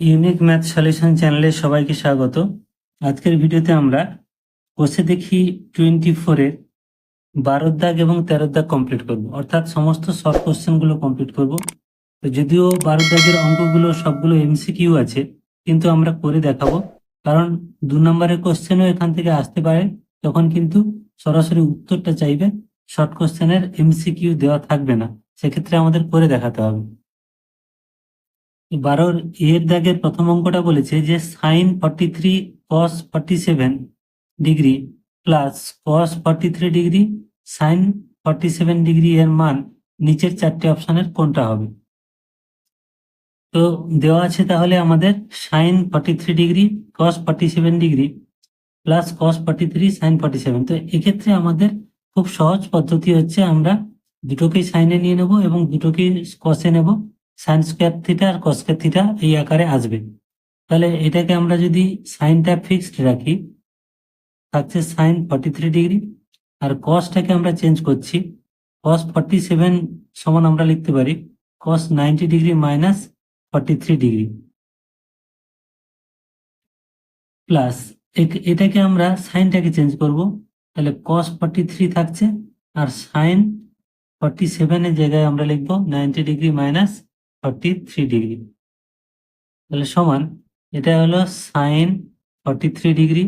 Unique math solution চ্যানেলে সবাইকে স্বাগত। আজকের ভিডিওতে আমরা বসে দেখি টোয়েন্টি ফোরের বারোর দাগ এবং তেরোর দাগ কমপ্লিট করব। অর্থাৎ সমস্ত শর্ট কোশ্চেনগুলো কমপ্লিট করব। তো যদিও বারো দাগের অঙ্কগুলো সবগুলো এমসিকিউ আছে, কিন্তু আমরা করে দেখাবো। কারণ দু নম্বরের কোশ্চেনও এখান থেকে আসতে পারে, তখন কিন্তু সরাসরি উত্তরটা চাইবে। শর্ট কোশ্চেনের এমসিকিউ দেওয়া থাকবে না। সেক্ষেত্রে আমাদের করে দেখাতে হবে। বারোর এর দাগের প্রথম অঙ্কটা বলেছে যে sine forty three cos forty seven degree plus cos forty three degree sine forty seven degree এর মান নিচের চারটে অপশনের কোনটা হবে? তো দেওয়া আছে তাহলে আমাদের sine forty three degree cos forty seven degree plus cos forty three sine forty seven তো এক্ষেত্রে আমাদের খুব সহজ পদ্ধতি হচ্ছে আমরা দুটোকেই সাইনে নিয়ে নেব এবং দুটোকেই কসে নেব। সাইন স্কোয়ার থিটা আর কস স্কোয়ার থিটা এই আকারে আসবে। তাহলে এটাকে আমরা যদি সাইনটা ফিক্সড রাখি, থাকছে সাইন ফর্টি থ্রি ডিগ্রি আর কসটাকে আমরা চেঞ্জ করছি কস ফর্টি সেভেন সমান আমরা লিখতে পারি cos ninety degree minus forty three degree plus এটাকে আমরা সাইনটাকে চেঞ্জ করব, তাহলে কস ফর্টি থ্রি থাকছে, আর সাইন ফর্টি সেভেনের জায়গায় আমরা লিখব ninety degree minus forty three degree তাহলে সমান, এটা হলো সাইন ফর্টি থ্রি ডিগ্রি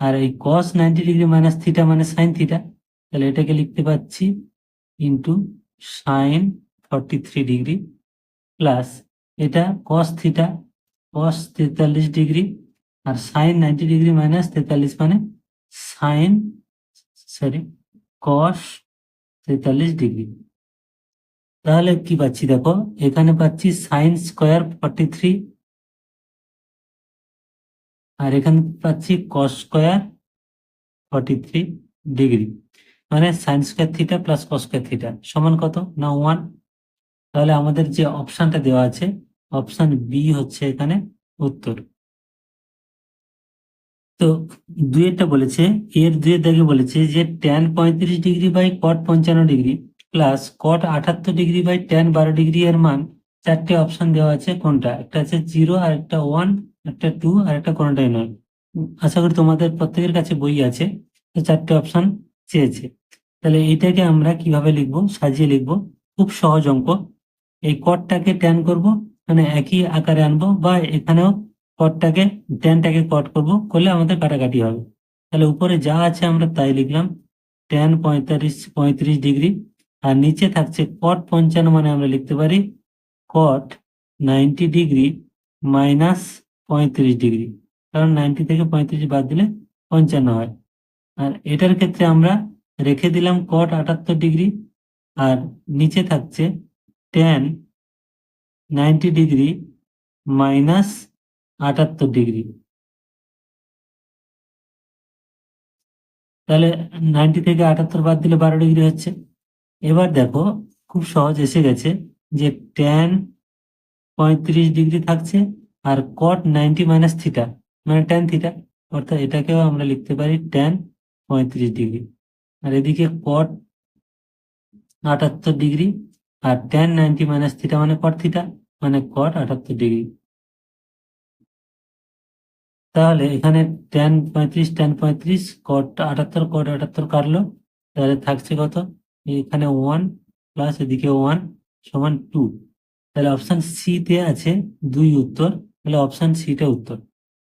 আর এই cos ninety degree minus theta মানে সাইন থিটা তাহলে এটাকে লিখতে পাচ্ছি into sine forty three degree plus এটা কস থিটা কস তেতাল্লিশ ডিগ্রি আর সাইন নাইনটি ডিগ্রি মাইনাস তেতাল্লিশ মানে সাইন সরি কস তেতাল্লিশ ডিগ্রি তাহলে কি পাচ্ছি দেখো? এখানে পাচ্ছি সাইন স্কোয়ার ফর্টি থ্রি আর এখানে পাচ্ছি cos square forty three degree মানে sine square theta plus cos square theta সমান কত? না ওয়ান তাহলে আমাদের যে অপশানটা দেওয়া আছে অপশন বি হচ্ছে এখানে উত্তর। তো দুয়েরটা বলেছে, এর দুয়ের দাগে বলেছে যে ট্যান পঁয়ত্রিশ ডিগ্রি বাই কট পঞ্চান্ন ডিগ্রি প্লাস কট আটাত্তর ডিগ্রি বাই ট্যান বারো ডিগ্রি এর মান চারটে অপশন দেওয়া আছে কোনটা? একটা আছে জিরো আর একটা ওয়ান একটা টু আর একটা কোনটাই নয়। আশা করি তোমাদের প্রত্যেকের কাছে বই আছে চারটে অপশন চেয়েছে। তাহলে এইটাকে আমরা কীভাবে লিখব? সাজিয়ে লিখব। খুব সহজ অঙ্ক। এই কটটাকে ট্যান করব মানে একই আকারে আনব বা এখানেও কটটাকে ট্যানটাকে কট করব, করলে আমাদের কাটাকাটি হবে। তাহলে উপরে যা আছে আমরা তাই লিখলাম। ট্যান পঁয়তাল্লিশ, পঁয়ত্রিশ ডিগ্রি আর নিচে থাকছে কট পঞ্চান্ন মানে আমরা লিখতে পারি কট নাইনটি ডিগ্রি মাইনাস পঁয়ত্রিশ ডিগ্রি কারণ নাইনটি থেকে পঁয়ত্রিশ বাদ দিলে পঞ্চান্ন হয়। আর এটার ক্ষেত্রে আমরা রেখে দিলাম কট আটাত্তর ডিগ্রি আর নিচে থাকছে টেন নাইনটি ডিগ্রি মাইনাস আটাত্তর ডিগ্রি তাহলে নাইনটি থেকে আটাত্তর বাদ দিলে বারো ডিগ্রি হচ্ছে। এবার দেখো, খুব সহজ এসে গেছে যে ট্যান পঁয়ত্রিশ ডিগ্রি থাকছে আর কট নাইনটি মাইনাস থিটা মানে ট্যান থিটা অর্থাৎ এটাকেও আমরা লিখতে পারি ট্যান পঁয়ত্রিশ ডিগ্রি। আর এদিকে কট আটাত্তর ডিগ্রি আর ট্যান নাইনটি মাইনাস থিটা মানে কট থিটা মানে কট আটাত্তর ডিগ্রি। তাহলে এখানে ট্যান পঁয়ত্রিশ ট্যান পঁয়ত্রিশ কট আটাত্তর কট আটাত্তর কাটলো, তাহলে থাকছে কত? এখানে ওয়ান প্লাস এদিকে ওয়ান সমান টু তাহলে অপশান সি তে আছে দুই উত্তর, তাহলে অপশন সিটা উত্তর।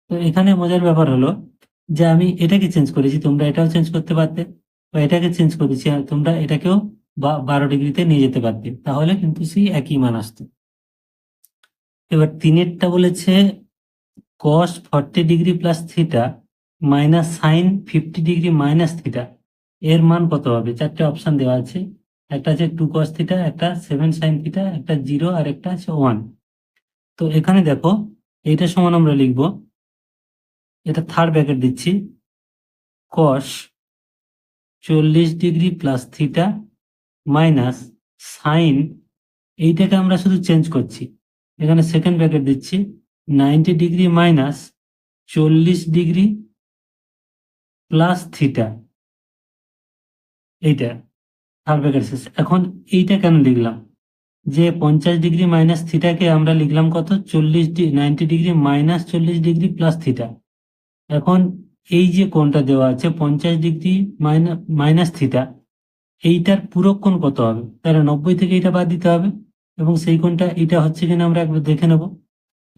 তো এখানে মজার ব্যাপার হলো যে আমি এটাকে চেঞ্জ করেছি, তোমরা এটাও চেঞ্জ করতে পারতে, বা এটাকে চেঞ্জ করেছি তোমরা এটাকেও বা- বারো ডিগ্রিতে নিয়ে যেতে পারতে, তাহলে কিন্তু সেই একই মান আসতো। এবার তিনেরটা বলেছে cos forty degree plus theta minus sine fifty degree minus theta এর মান কত হবে? চারটে অপশন দেওয়া আছে। একটা আছে টু কস থিটা একটা সেভেন সাইন থিটা একটা জিরো আর একটা আছে ওয়ান তো এখানে দেখো, এইটা সমান আমরা লিখব। এটা থার্ড ব্র্যাকেট দিচ্ছি। কস চল্লিশ degree plus theta minus sine এইটাকে আমরা শুধু চেঞ্জ করছি। এখানে সেকেন্ড ব্র্যাকেট দিচ্ছি। নাইনটি ডিগ্রি মাইনাস চল্লিশ ডিগ্রি প্লাস থিটা এইটা ব্র্যাকেট শেষ এখন এইটা কেন লিখলাম? যে পঞ্চাশ ডিগ্রি মাইনাস থিটাকে আমরা লিখলাম কত? চল্লিশ নাইনটি ডিগ্রি মাইনাস চল্লিশ ডিগ্রি প্লাস থিটা এখন এই যে কোণটা দেওয়া আছে, পঞ্চাশ ডিগ্রি মাইনাস থিটা এইটার পুরো কোণ কত হবে? তাহলে নব্বই থেকে এটা বাদ দিতে হবে। এবং সেই কোণটা এটা হচ্ছে কিনা আমরা একবার দেখে নেব।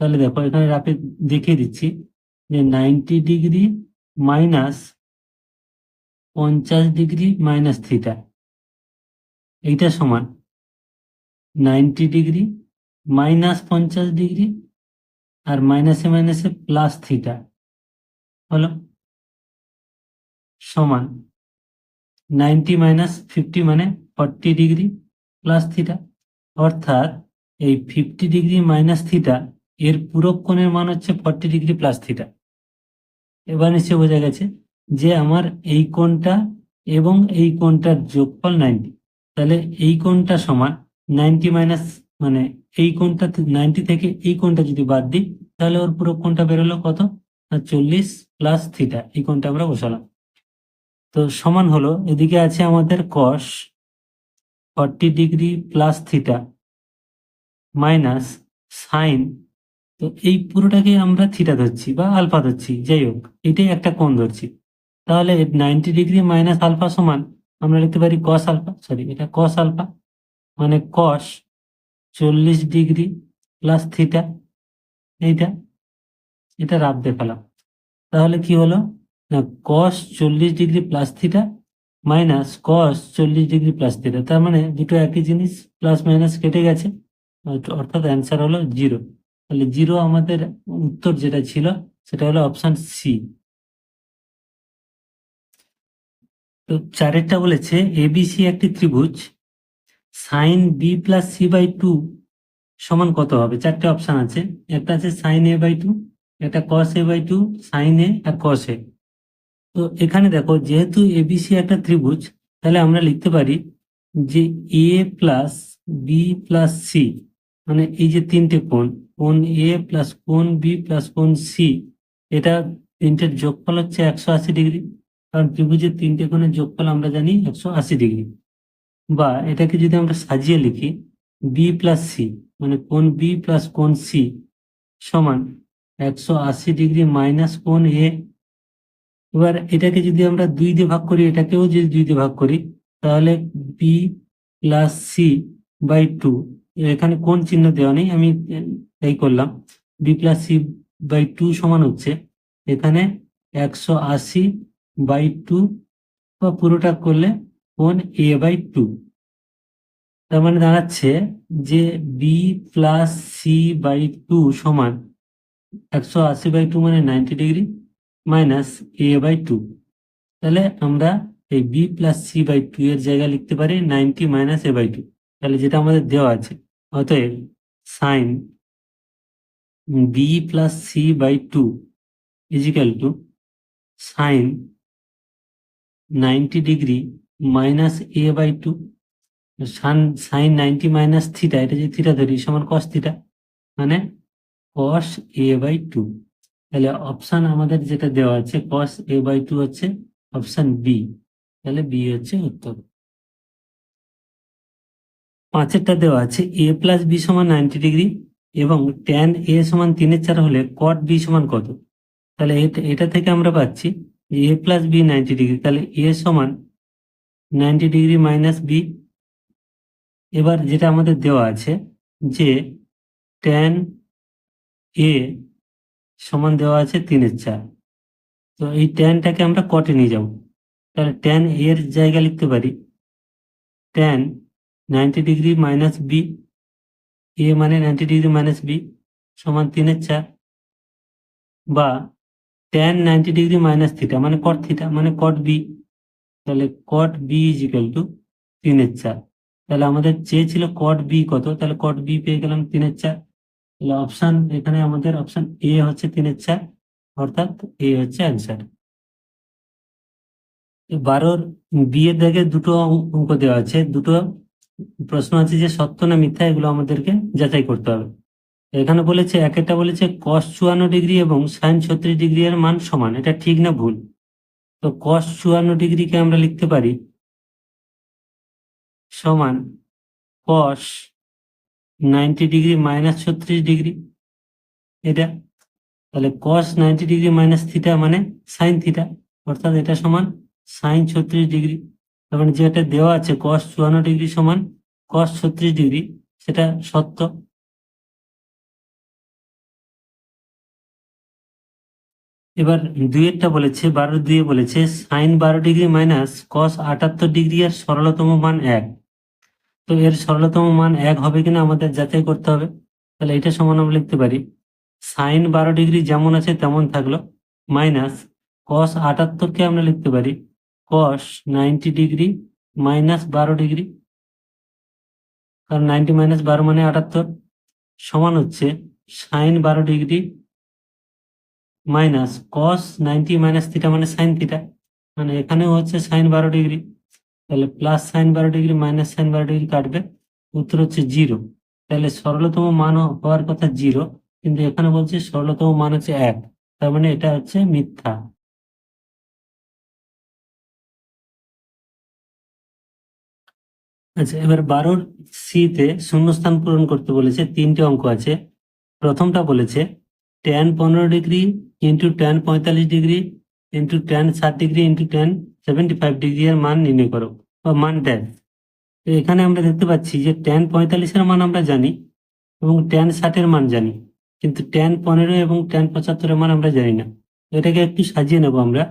তাহলে দেখো, এখানে রাপে দেখিয়ে দিচ্ছি যে নাইনটি ডিগ্রি মাইনাস পঞ্চাশ ডিগ্রি মাইনাস থিটা এইটা সমান নাইনটি ডিগ্রি মাইনাস পঞ্চাশ ডিগ্রি আর মাইনাসে মাইনাসে প্লাস থিটা হলো সমান নাইনটি মাইনাস ফিফটি মানে ফর্টি ডিগ্রি প্লাস থিটা অর্থাৎ এই ফিফটি ডিগ্রি মাইনাস থিটা এর পূরক কোণের মান হচ্ছে ফর্টি ডিগ্রি প্লাস থিটা এবার নিশ্চয় বোঝা গেছে যে আমার এই কোণটা এবং এই কোণটার যোগফল নাইনটি। তাহলে এই কোণটা সমান নাইনটি মাইনাস মানে এই কোণটা নাইনটি থেকে এই কোণটা যদি বাদ দিই, তাহলে ওর পুরো কোণটা বেরোলো কত? চল্লিশ প্লাস থিটা এই কোণটা আমরা বসালাম। তো সমান হলো, এদিকে আছে আমাদের cos forty degree plus theta minus sine তো এই পুরোটাকে আমরা থিটা ধরছি বা আলফা ধরছি, যাই হোক, এটাই একটা কোণ ধরছি। তাহলে নাইনটি ডিগ্রি মাইনাস আলফা সমান, আমরা লিখতে পারি কস আলফা সরি এটা কস আলফা মানে কস চল্লিশ ডিগ্রি প্লাস থিটা এইটা, এটা রাব দেখালাম তাহলে কি হলো? না কস চল্লিশ degree plus theta minus cos চল্লিশ ডিগ্রি প্লাস থিটা তার মানে দুটো একই জিনিস প্লাস মাইনাস কেটে গেছে, অর্থাৎ অ্যান্সার হলো জিরো তাহলে জিরো আমাদের উত্তর যেটা ছিল, সেটা হলো অপশান সি তো চারেরটা বলেছে এবিসি একটি ত্রিভুজ। Sine B plus C by two সমান কত হবে? চারটে অপশান আছে। একটা আছে সাইন এ বাই টু একটা cos A by two sine A R cos A তো এখানে দেখো, যেহেতু এবিসি একটা ত্রিভুজ, তাহলে আমরা লিখতে পারি যে A plus B plus C মানে এই যে তিনটে কোণ কোণ এ প্লাস কোণ বি প্লাস কোণ সি এটা তিনটের যোগফল হচ্ছে একশো আশি ডিগ্রি। কারণ ত্রিভুজের তিনটে কোণের যোগফল আমরা জানি একশো আশি ডিগ্রি। বা এটাকে যদি আমরা সাজিয়ে লিখি বি প্লাস সি মানে কোন বি প্লাস কোন সি সমান একশো আশি ডিগ্রি মাইনাস কোন এ এবার এটাকে যদি আমরা দুই দিয়ে ভাগ করি, এটাকেও যদি দুই দিয়ে ভাগ করি, তাহলে B plus C by two এখানে কোন চিহ্ন দেওয়া নেই, আমি এই করলাম। B plus C by two সমান হচ্ছে, এখানে একশো আশি বাই টু বা পুরোটা করলে কোন এ বাই টু তার মানে দাঁড়াচ্ছে যে B plus C by two সমান একশো আশি বাই টু মানে ninety degree minus A by two তাহলে আমরা এই B plus C by two এর জায়গায় লিখতে পারি ninety minus A by two তাহলে যেটা আমাদের দেওয়া আছে, অতএব sine B plus C by two is equal to sine ninety degree minus A by two, San, sine ninety minus theta, এটা যে থিটা ধরি, সমান কস থিটা মানে কস এ বাই টু। তাহলে অপশন আমাদের যেটা দেওয়া আছে কস এ বাই টু হচ্ছে অপশন বি। তাহলে বি হচ্ছে উত্তর। পাঁচেরটা দেওয়া আছে, এ প্লাস বি সমান নাইনটি ডিগ্রি এবং ট্যান এ সমান তিনের চার হলে কট বি সমান কত? তাহলে এটা- এটা থেকে আমরা পাচ্ছি A plus B ninety degree তাহলে এ সমান নাইনটি ডিগ্রি মাইনাস বি এবার যেটা আমাদের দেওয়া আছে যে ট্যান এ সমান দেওয়া আছে তিনের চার। তো এই ট্যানটাকে আমরা কটে নিয়ে যাব। তাহলে ট্যান এর জায়গা লিখতে পারি। Tan ninety degree minus B A মানে নাইনটি ডিগ্রি মাইনাস বি সমান তিনের চার। বা tan ninety degree minus theta মানে কট থিটা মানে কট বি তাহলে cot B is equal to তিনের চার। তাহলে আমাদের চেয়েছিল কট বি কত? তাহলে কট বি পেয়ে গেলাম তিনের চার। তাহলে অপশন এখানে আমাদের অপশন এ হচ্ছে তিনের চার, অর্থাৎ এ হচ্ছে অ্যান্সার বারোর বি এর দাগে দুটো অঙ্ক দেওয়া আছে। দুটো প্রশ্ন আছে যে সত্য না মিথ্যা, এগুলো আমাদেরকে যাচাই করতে হবে। এখানে বলেছে, এক একটা বলেছে কস চুয়ান্ন ডিগ্রি এবং সাইন ছত্রিশ ডিগ্রি এর মান সমান। এটা ঠিক না ভুল? তো কস চুয়ান্ন ডিগ্রিকে আমরা লিখতে পারি সমান কস নাইনটি ডিগ্রি মাইনাস ছত্রিশ ডিগ্রি। এটা? তাহলে cos ninety degree minus theta মানে সাইন থিটা, অর্থাৎ এটা সমান সাইন ছত্রিশ ডিগ্রি। তার মানে যেটা দেওয়া আছে কস চুয়ান্ন ডিগ্রি সমান কস ছত্রিশ ডিগ্রি, সেটা সত্য। এবার দুইয়েরটা বলেছে, বারো দুয়ে বলেছে, সাইন বারো ডিগ্রি মাইনাস কস আটাত্তর ডিগ্রি এর সরলতম মান এক। তো এর সরলতম মান এক হবে কিনা আমাদের যাচাই করতে হবে। তাহলে এটা সমান আমরা লিখতে পারি, সাইন বারো ডিগ্রি যেমন আছে তেমন থাকল, মাইনাস কস আটাত্তরকে আমরা লিখতে পারি কস নাইনটি ডিগ্রি মাইনাস বারো ডিগ্রি। কারণ নাইনটি মাইনাস বারো মানে আটাত্তর। সমান হচ্ছে সাইন বারো degree minus cos ninety minus theta মানে সাইন থিটা মানে এখানেও হচ্ছে সাইন বারো ডিগ্রি। তাহলে প্লাস সাইন বারো ডিগ্রি মাইনাস সাইন বারো ডিগ্রি কাটবে। উত্তর হচ্ছে জিরো তাহলে সরলতম মান হওয়ার কথা জিরো কিন্তু এখানে বলছে সরলতম মান হচ্ছে এক। তার মানে এটা হচ্ছে মিথ্যা। আচ্ছা এবার বারোর সিতে শূন্যস্থান পূরণ করতে বলেছে, তিনটে অঙ্ক আছে। প্রথমটা বলেছে ট্যান পনেরো ডিগ্রি ইন্টু ট্যান পঁয়তাল্লিশ ডিগ্রি ইন্টু ট্যান ষাট degree into tan seventy five degree এর মান নির্ণয় করো, বা মান তো এখানে আমরা দেখতে পাচ্ছি যে ট্যান পঁয়তাল্লিশের মান আমরা জানি এবং ট্যান ষাটের মান জানি, কিন্তু ট্যান পনেরো এবং ট্যান পঁচাত্তরের মান আমরা জানি না। এটাকে একটু সাজিয়ে নেব আমরা,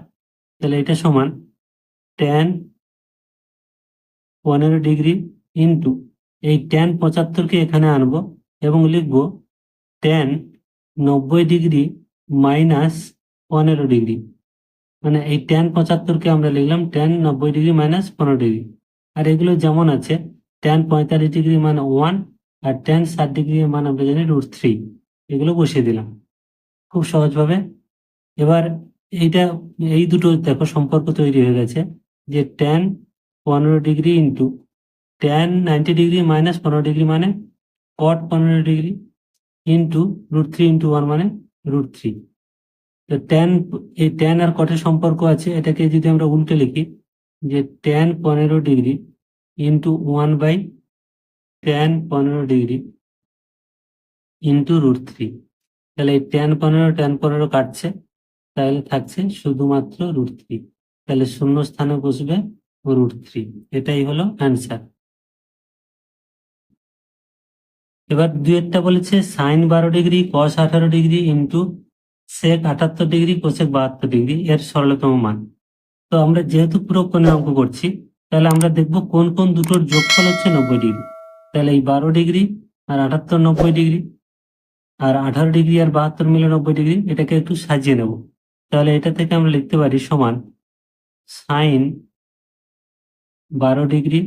তাহলে এটা সমান ট্যান পনেরো ডিগ্রি ইন্টু এই ট্যান পঁচাত্তরকে এখানে আনব এবং লিখব ট্যান নব্বই ডিগ্রি মাইনাস পনেরো ডিগ্রি। মানে এই ট্যান পঁচাত্তরকে আমরা লিখলাম ট্যান নব্বই ডিগ্রি মাইনাস পনেরো ডিগ্রি। আর এগুলো যেমন আছে ট্যান পঁয়তাল্লিশ ডিগ্রি মান ওয়ান আর ট্যান ষাট ডিগ্রি মান আমরা জানি রুট থ্রি এগুলো বসিয়ে দিলাম। খুব সহজভাবে। এবার এইটা, এই দুটো দেখো সম্পর্ক তৈরি হয়ে গেছে, যে ট্যান পনেরো degree into tan ninety degree minus পনেরো ডিগ্রি মানে কট পনেরো degree. Into root three into one মানে রুট থ্রি তো ট্যান এই ট্যান আর কটের সম্পর্ক আছে, এটাকে যদি আমরা উল্টে লিখি, যে ট্যান পনেরো degree into one by tan পনেরো ডিগ্রি ইন্টু রুট থ্রি তাহলে এই ট্যান পনেরো ট্যান পনেরো কাটছে, তাহলে থাকছে শুধুমাত্র রুট থ্রি তাহলে শূন্য স্থানে বসবে রুট থ্রি এটাই হলো অ্যান্সার এবার দুয়েরটা বলেছে সাইন বারো ডিগ্রি কস আঠারো ডিগ্রি ইন্টু সেক আটাত্তর ডিগ্রি কোসেক বাহাত্তর ডিগ্রি, এর সরলতম মান। তো আমরা যেহেতু পুরো কোণে অঙ্ক করছি, তাহলে আমরা দেখব কোন কোন দুটোর যোগফল হচ্ছে নব্বই ডিগ্রি। তাহলে এই বারো ডিগ্রি আর আটাত্তর নব্বই ডিগ্রি আর আঠারো ডিগ্রি আর বাহাত্তর মিলে নব্বই ডিগ্রি, এটাকে একটু সাজিয়ে নেব। তাহলে এটা থেকে আমরা লিখতে পারি সমান সাইন বারো ডিগ্রি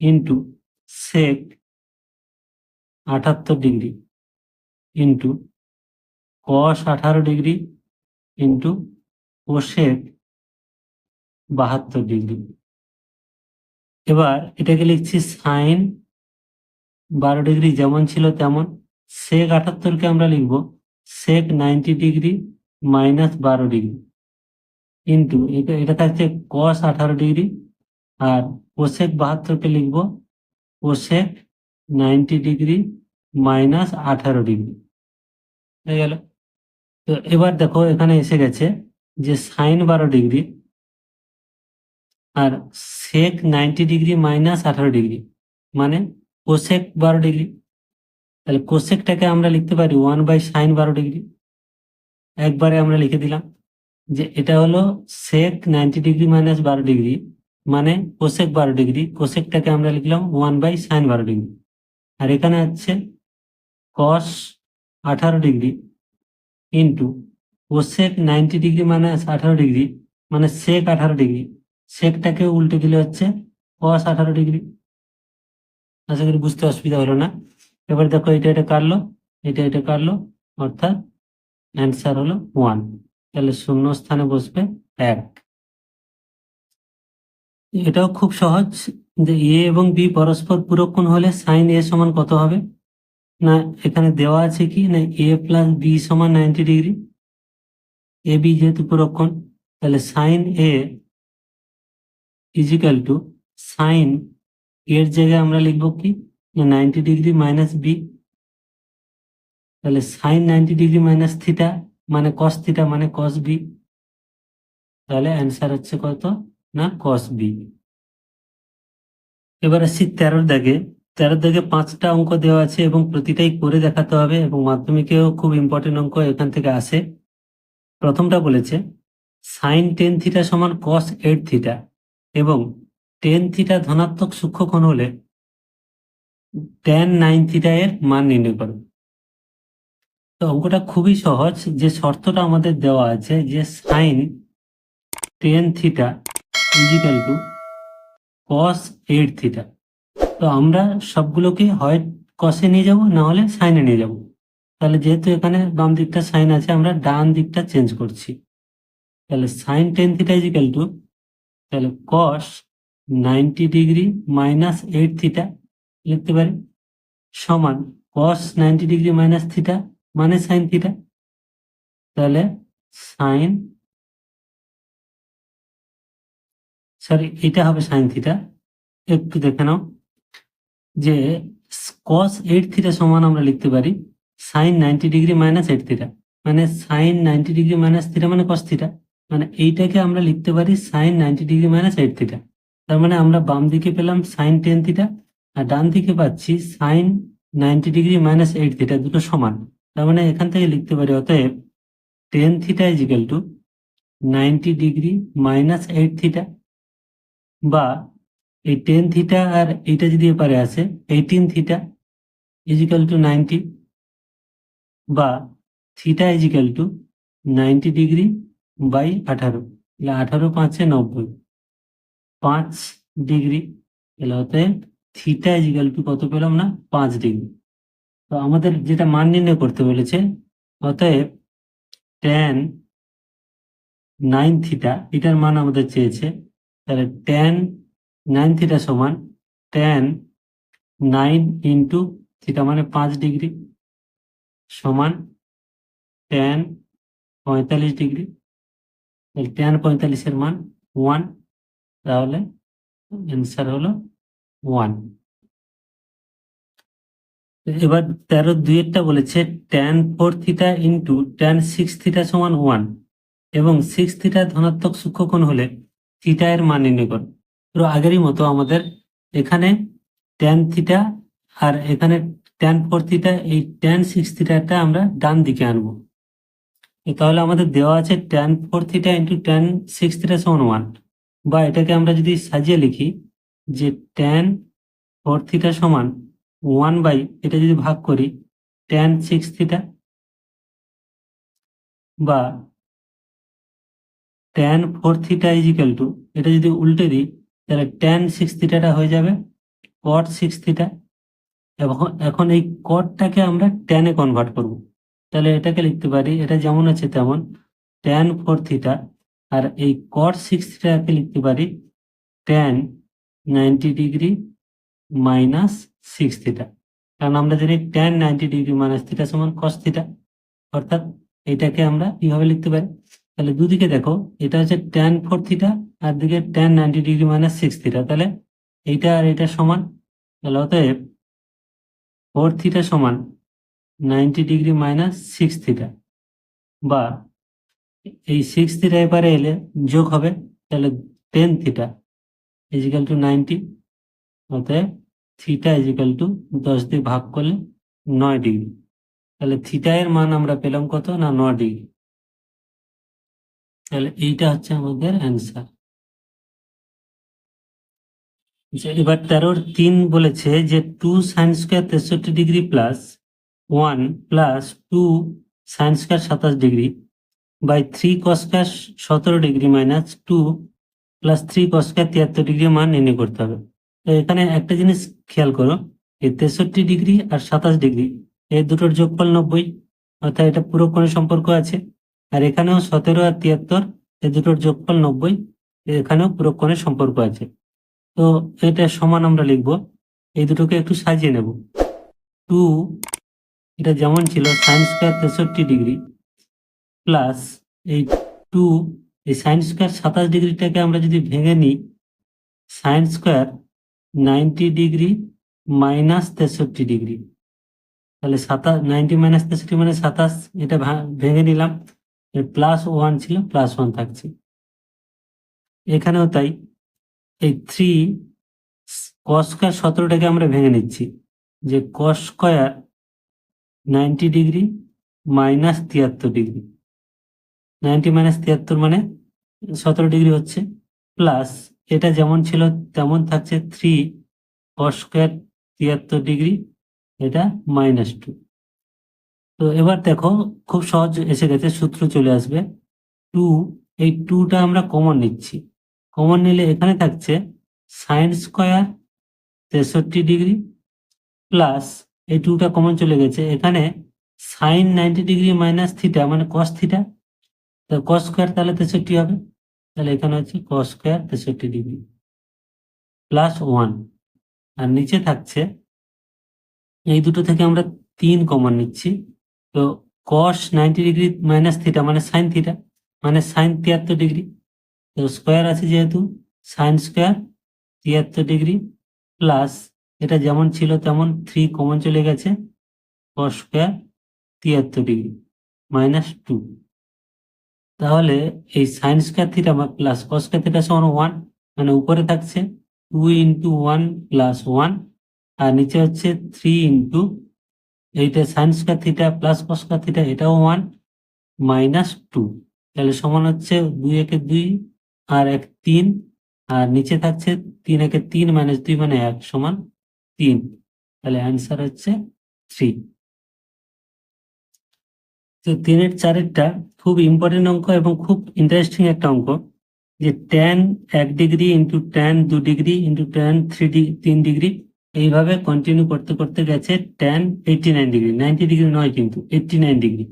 ইন্টু সেক আটাত্তর ডিগ্রি ইন্টু কস আঠারো ডিগ্রি ইন্টু কোশেক বাহাত্তর ডিগ্রি। এবার এটাকে লিখছি সাইন বারো ডিগ্রি যেমন ছিল তেমন সেক আটাত্তরকে আমরা লিখব সেক নাইনটি ডিগ্রি মাইনাস বারো ডিগ্রি। ইন্টু এটা এটা থাকছে কস আঠারো ডিগ্রি আর কোশেক বাহাত্তরকে লিখব কোশেক নাইনটি ডিগ্রি মাইনাস আঠারো ডিগ্রি। হয়ে গেল। তো এবার দেখো, এখানে এসে গেছে যে সাইন বারো ডিগ্রি আর সেক নাইনটি ডিগ্রি মাইনাস আঠারো ডিগ্রি মানে কোসেক বারো ডিগ্রি। তাহলে কোসেকটাকে আমরা লিখতে পারি ওয়ান বাই সাইন বারো ডিগ্রি। একবারে আমরা লিখে দিলাম যে এটা হলো সেক নাইনটি ডিগ্রি মাইনাস বারো ডিগ্রি মানে কোসেক বারো ডিগ্রি। কোসেকটাকে আমরা লিখলাম ওয়ান বাই সাইন বারো ডিগ্রি। আর এখানে হচ্ছে কস আঠারো degree into cosec ninety degree মানে আঠারো ডিগ্রি মানে সেক আঠারো ডিগ্রি। সেকটাকে উল্টে দিলে হচ্ছে কস আঠারো ডিগ্রি। আশা করি বুঝতে অসুবিধা হলো না। এবার দেখো এটা এটা কাটলো এটা এটা কাটলো, অর্থাৎ অ্যান্সার হলো ওয়ান তাহলে শূন্য স্থানে বসবে এক। এটাও খুব সহজ। এ এবং বি পরস্পর পূরক কোণ হলে সাইন এ সমান কত হবে? না, এখানে দেওয়া আছে কি? না, এ প্লাস বি সমান নাইনটি ডিগ্রি এ, বি যেহেতু পূরক কোণ তাহলে sine A is equal to sine এর জায়গায় আমরা লিখব কি? না নাইনটি ডিগ্রি মাইনাস বি তাহলে sine ninety degree minus theta মানে কস থিটা মানে কস বি তাহলে অ্যান্সার হচ্ছে কত? না কস বি এবার আসছি তেরোর দাগে। তেরোর দাগে পাঁচটা অঙ্ক দেওয়া আছে এবং প্রতিটাই করে দেখাতে হবে এবং মাধ্যমিকেও খুব ইম্পর্টেন্ট অঙ্ক এখান থেকে আসে। প্রথমটা বলেছে সাইন টেন থিটা সমান কস এইট থিটা এবং টেন থিটা ধনাত্মক সূক্ষ্মকোণ হলে টেন নাইন থিটা এর মান নির্ণয় করো। তো অঙ্কটা খুবই সহজ, যে শর্তটা আমাদের দেওয়া আছে যে sine ten theta is equal to cos eight theta তো আমরা সবগুলোকে হয় কসে নিয়ে যাব, না হলে সাইনে নিয়ে যাব। তাহলে যেহেতু এখানে বাম দিকটা সাইন আছে, আমরা ডান দিকটা চেঞ্জ করছি। তাহলে sine ten theta is equal to তাহলে cos ninety degree minus eight theta লিখতে পারি। সমান cos ninety degree minus theta মানে সাইন থিটা তাহলে সাইন সরি এটা হবে সাইন থিটা একটু দেখে নাও যে কস এইট থিটা সমান আমরা লিখতে পারি। Sine ninety degree minus eight theta মানে sine ninety degree minus theta মানে কস থিটা মানে এইটাকে আমরা লিখতে পারি sine ninety degree minus eight theta তার মানে আমরা বাম দিকে পেলাম সাইন টেন থিটা আর ডান দিকে পাচ্ছি sine ninety degree minus eight theta দুটো সমান। তার মানে এখান থেকে লিখতে পারি অতএব ten theta is equal to ninety degree minus eight theta বা এই টেন থিটা আর এইটা যদি এপারে আসে eighteen theta is equal to ninety বা theta is equal to ninety degree by আঠারো। তাহলে আঠারো পাঁচে নব্বই। পাঁচ ডিগ্রি তাহলে অতএব থিটা ইজিক্যাল টু কত পেলাম না? পাঁচ ডিগ্রি তো আমাদের যেটা মান নির্ণয় করতে বলেছে, অতএব টেন নাইন থিটা এটার মান আমাদের চেয়েছে তাহলে টেন নাইন থিটা সমান টেন নাইন ইন্টু থিটা মানে পাঁচ ডিগ্রি সমান টেন পঁয়তাল্লিশ ডিগ্রি। টেন পঁয়তাল্লিশের মান ওয়ান তাহলে অ্যান্সার হলো ওয়ান এবার তেরো দুইয়েরটা বলেছে tan four theta into tan six theta সমান ওয়ান এবং সিক্স থিটা ধনাত্মক সূক্ষ্মকোণ হলে থিটা এর মান নির্ণয় করো তো আগেরই মতো আমাদের এখানে ট্যান থিটা আর এখানে ট্যান ফোর থিটা, এই ট্যান সিক্স থিটাটা আমরা ডান দিকে আনব। তাহলে আমাদের দেওয়া আছে tan four theta into tan six theta সমান ওয়ান বা এটাকে আমরা যদি সাজিয়ে লিখি যে ট্যান ফোর থিটা সমান ওয়ান বাই এটা যদি ভাগ করি ট্যান সিক্স থিটা বা tan four theta is equal to এটা যদি উল্টে দিই, তাহলে ট্যান সিক্স থিটাটা হয়ে যাবে কট সিক্স থিটা এবং এখন এই কটটাকে আমরা ট্যানে কনভার্ট করব। তাহলে এটাকে লিখতে পারি, এটা যেমন আছে তেমন ট্যান ফোর থিটা আর এই কট সিক্স থিটাকে লিখতে পারি tan ninety degree minus six theta কারণ আমরা জানি tan ninety degree minus theta সমান কস থিটা অর্থাৎ এটাকে আমরা কীভাবে লিখতে পারি? তাহলে দুদিকে দেখো, এটা হচ্ছে ট্যান ফোর থিটা আর দিকে tan ninety degree minus six theta তাহলে এইটা আর এটা সমান, তাহলে অতএব ফোর থিটা সমান ninety degree minus six theta বা এই সিক্স থিটা এবারে এলে যোগ হবে, তাহলে ten theta is equal to ninety অতএব থিটা ইজিক্যাল টু দশ দিয়ে ভাগ করলে নয় ডিগ্রি তাহলে থিটা এর মান আমরা পেলাম কত? না, নয় ডিগ্রি তাহলে এইটা হচ্ছে আমাদের অ্যান্সার এবার তেরোর তিন বলেছে যে টু সাইন স্কোয়ার তেষট্টি degree plus one plus two sine square সাতাশ degree by three cos square সতেরো degree minus two plus three cos square তিয়াত্তর ডিগ্রি মান নির্ণয় করতে হবে। এখানে একটা জিনিস খেয়াল করো, এই তেষট্টি ডিগ্রি আর সাতাশ ডিগ্রি এই দুটোর যোগফল নব্বই, অর্থাৎ এটা পুরো কোণের সম্পর্ক আছে। আর এখানেও সতেরো আর তিয়াত্তর এই দুটোর যোগফল নব্বই, এখানেও পুরো কোণের সম্পর্ক আছে। তো এটা সমান আমরা লিখব, এই দুটোকে একটু সাজিয়ে নেব। টু, এটা যেমন ছিল সাইন স্কোয়ার তেষট্টি ডিগ্রি প্লাস এই টু, এই সাইন স্কোয়ার সাতাশ ডিগ্রিটাকে আমরা যদি ভেঙে নিই sine square ninety degree minus তেষট্টি ডিগ্রি। তাহলে সাতাশ, নাইনটি মাইনাস তেষট্টি মানে সাতাশ, এটা ভেঙে নিলাম। প্লাস ওয়ান ছিল প্লাস ওয়ান থাকছে। এখানেও তাই, এই থ্রি কস স্কোয়ার সতেরোটাকে আমরা ভেঙে নিচ্ছি। যে cos square ninety degree minus তিয়াত্তর ডিগ্রি নাইনটি মাইনাস তিয়াত্তর মানে সতেরো ডিগ্রি হচ্ছে প্লাস এটা যেমন ছিল, তেমন থাকছে থ্রি কস স্কোয়ার তিয়াত্তর ডিগ্রি এটা মাইনাস টু তো এবার দেখো, খুব সহজ এসে গেছে, সূত্র চলে আসবে। টু, এই টুটা আমরা কমন নিচ্ছি। কমন নিলে এখানে থাকছে সাইন স্কোয়ার তেষট্টি ডিগ্রি প্লাস এই টুটা কমন চলে গেছে। এখানে sine ninety degree minus theta মানে কস থিটা তো কস স্কোয়ার তাহলে তেষট্টি হবে। তাহলে এখানে হচ্ছে কস স্কোয়ার তেষট্টি ডিগ্রি প্লাস ওয়ান আর নিচে থাকছে, এই দুটো থেকে আমরা তিন কমন নিচ্ছি। তো cos ninety degree minus theta মানে সাইন থিটা মানে সাইন তিয়াত্তর ডিগ্রি তো স্কোয়ার আছে যেহেতু সাইন স্কোয়ার তিয়াত্তর ডিগ্রি প্লাস এটা যেমন ছিল তেমন থ্রি কমন চলে গেছে কস স্কোয়ার তিয়াত্তর ডিগ্রি মাইনাস টু তাহলে এই sine square theta plus cos square theta সমান ওয়ান মানে উপরে থাকছে two into one plus one আর নিচে হচ্ছে থ্রি ইন্টু এইটা sine square theta plus cos square theta এটাও ওয়ান মাইনাস টু তাহলে সমান হচ্ছে দুই একে দুই আর এক তিন, আর নিচে থাকছে তিন একে তিন মাইনাস দুই মানে এক সমান তিন। তাহলে অ্যান্সার হচ্ছে থ্রি তো তিনের চারেরটা খুব ইম্পর্টেন্ট অঙ্ক এবং খুব ইন্টারেস্টিং একটা অঙ্ক যে ট্যান এক ডিগ্রি ইন্টু ট্যান দু ডিগ্রি ইন্টু ট্যান থ্রি তিন ডিগ্রি এইভাবে কন্টিনিউ করতে করতে গেছে ten eighty nine degree ninety degree নয় কিন্তু এইটটি নাইন ডিগ্রি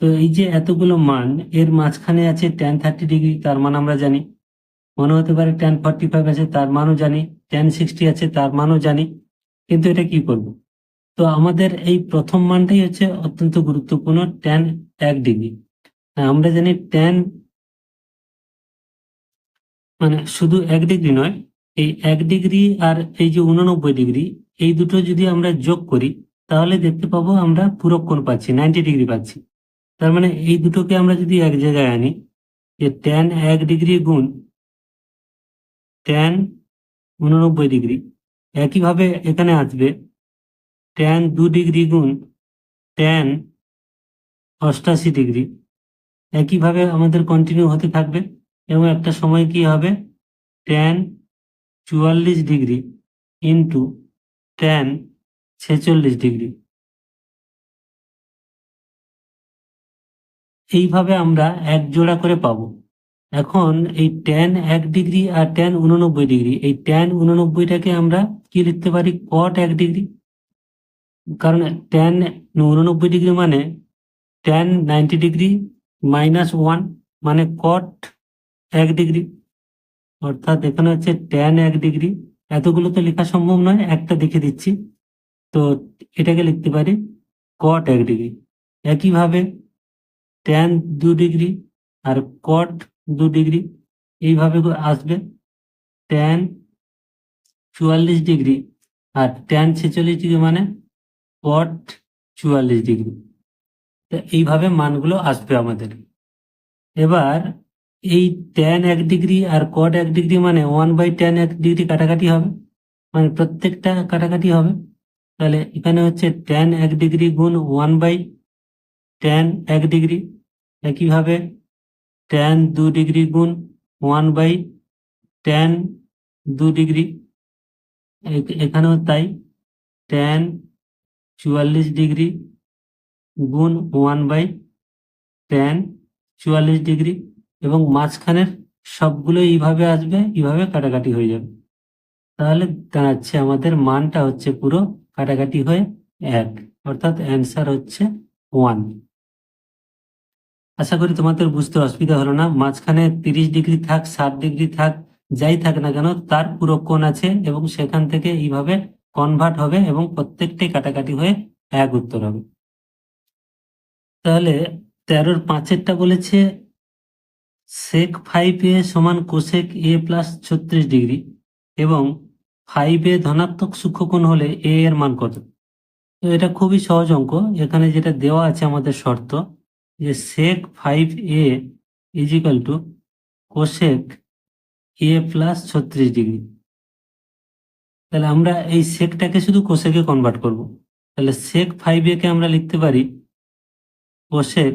তো এই যে এতগুলো মান, এর মাঝখানে আছে টেন থার্টি ডিগ্রি তার মান আমরা জানি। মনে হতে পারে টেন ফর্টি ফাইভ আছে, তার মানও জানি। টেন সিক্সটি আছে, তার মানও জানি। কিন্তু এটা কি করব? তো আমাদের এই প্রথম মানটাই হচ্ছে অত্যন্ত গুরুত্বপূর্ণ টেন এক ডিগ্রি আমরা জানি টেন মানে শুধু এক ডিগ্রি নয় এই এক ডিগ্রি আর এই যে উননব্বই ডিগ্রি, এই দুটো যদি আমরা যোগ করি, তাহলে দেখতে পাবো আমরা পূরক কোণ পাচ্ছি নাইনটি ডিগ্রি পাচ্ছি। তার মানে এই দুটোকে আমরা যদি এক জায়গায় আনি, যে ট্যান এক ডিগ্রি গুণ ট্যান উননব্বই ডিগ্রি, একইভাবে এখানে আসবে ট্যান দু ডিগ্রি গুণ ট্যান অষ্টাশি ডিগ্রি। একইভাবে আমাদের কন্টিনিউ হতে থাকবে এবং একটা সময় কি হবে? ট্যান চুয়াল্লিশ ডিগ্রি ইন্টু ট্যান ছেচল্লিশ ডিগ্রি। এইভাবে আমরা এক জোড়া করে পাবো। এখন এই ট্যান এক ডিগ্রি আর ট্যান উননব্বই ডিগ্রি, এই ট্যান উননব্বইটাকে আমরা কি লিখতে পারি? কট এক ডিগ্রি। কারণ ট্যান উননব্বই ডিগ্রি মানে tan ninety degree minus one মানে কট এক ডিগ্রি। অর্থাৎ এখানে হচ্ছে ট্যান এক ডিগ্রি এতগুলো তো লেখা সম্ভব নয়, একটা দেখে দিচ্ছি। তো এটাকে লিখতে পারি কট এক ডিগ্রি একইভাবে ট্যান দু ডিগ্রি আর কট দু ডিগ্রি এইভাবে আসবে ট্যান চুয়াল্লিশ ডিগ্রি আর ট্যান ছেচল্লিশ ডিগ্রি মানে কট চুয়াল্লিশ ডিগ্রি তো এইভাবে মানগুলো আসবে আমাদের। এবার এই ট্যান এক ডিগ্রি আর কট এক ডিগ্রি মানে ওয়ান বাই ট্যান এক ডিগ্রি কাটাকাটি হবে। মানে প্রত্যেকটা কাটাকাটি হবে। তাহলে এখানে হচ্ছে ট্যান এক ডিগ্রি গুণ ওয়ান বাই ট্যান এক ডিগ্রি একইভাবে ট্যান দু ডিগ্রি গুণ ওয়ান বাই ট্যান দু ডিগ্রি এখানেও তাই। ট্যান চুয়াল্লিশ ডিগ্রি গুণ ওয়ান বাই ট্যান চুয়াল্লিশ ডিগ্রি এবং মাঝখানের সবগুলো এইভাবে আসবে, এইভাবে কাটাকাটি হয়ে যাবে। তাহলে দাঁড়াচ্ছে, আমাদের মানটা হচ্ছে পুরো কাটাকাটি হয়ে এক, অর্থাৎ অ্যান্সার হচ্ছে ওয়ান আশা করি তোমাদের বুঝতে অসুবিধা হলো না। মাঝখানে তিরিশ ডিগ্রি থাক, ষাট ডিগ্রি থাক, যাই থাক না কেন, তার পুরো কোণ আছে এবং সেখান থেকে এইভাবে কনভার্ট হবে এবং প্রত্যেকটাই কাটাকাটি হয়ে এক উত্তর হবে। তাহলে তেরোর পাঁচেরটা বলেছে সেক ফাইভ এ সমান কোসেক এ প্লাস ছত্রিশ ডিগ্রি এবং ফাইভ এ ধনাত্মক সূক্ষ্মকোণ হলে এ এর মান কত? তো এটা খুবই সহজ অঙ্ক। এখানে যেটা দেওয়া আছে আমাদের শর্ত যে sec five A is equal to cosec A plus ছত্রিশ ডিগ্রি। তাহলে আমরা এই সেকটাকে শুধু কোসেকে কনভার্ট করব। তাহলে সেক ফাইভ এ কে আমরা লিখতে পারি cosec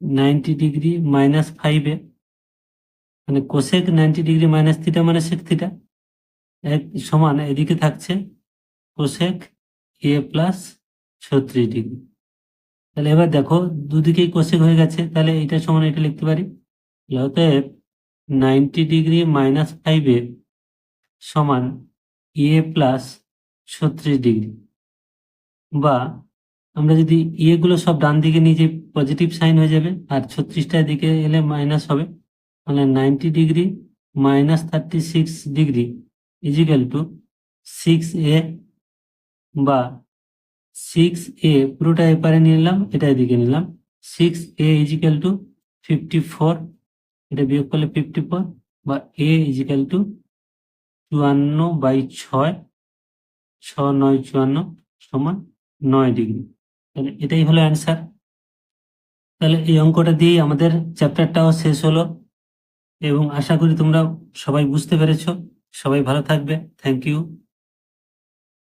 ninety degree minus five A মানে cosec ninety degree minus theta মানে সেক থিটা এক সমান এদিকে থাকছে কোসেক এ প্লাস ছত্রিশ ডিগ্রি তাহলে এবার দেখো, দুদিকেই কোসেক হয়ে গেছে, তাহলে এটা সমান এটা লিখতে পারি। অতএব ninety degree minus five A সমান এ প্লাস ছত্রিশ ডিগ্রি বা আমরা যদি ইয়ে গুলো সব ডান দিকে নিয়ে যে পজিটিভ সাইন হয়ে যাবে, আর ছত্রিশটা দিকে এলে মাইনাস হবে। মানে ninety degree minus thirty six degree is equal to six A বা সিক্স এ পুরোটা এপারে নিলাম, এটা এদিকে নিলাম। Six A is equal to fifty four এটা বিয়োগ করলে ফিফটি ফোর বা এ ইজিক্যাল টু চুয়ান্ন বাই ছয় ছ নয় চুয়ান্ন সমান নয় ডিগ্রি তাহলে এটাই হলো অ্যান্সার তাহলে এই অঙ্কটা দিয়েই আমাদের চ্যাপ্টারটাও শেষ হলো। এবং আশা করি তোমরা সবাই বুঝতে পেরেছ। সবাই ভালো থাকবে। Thank you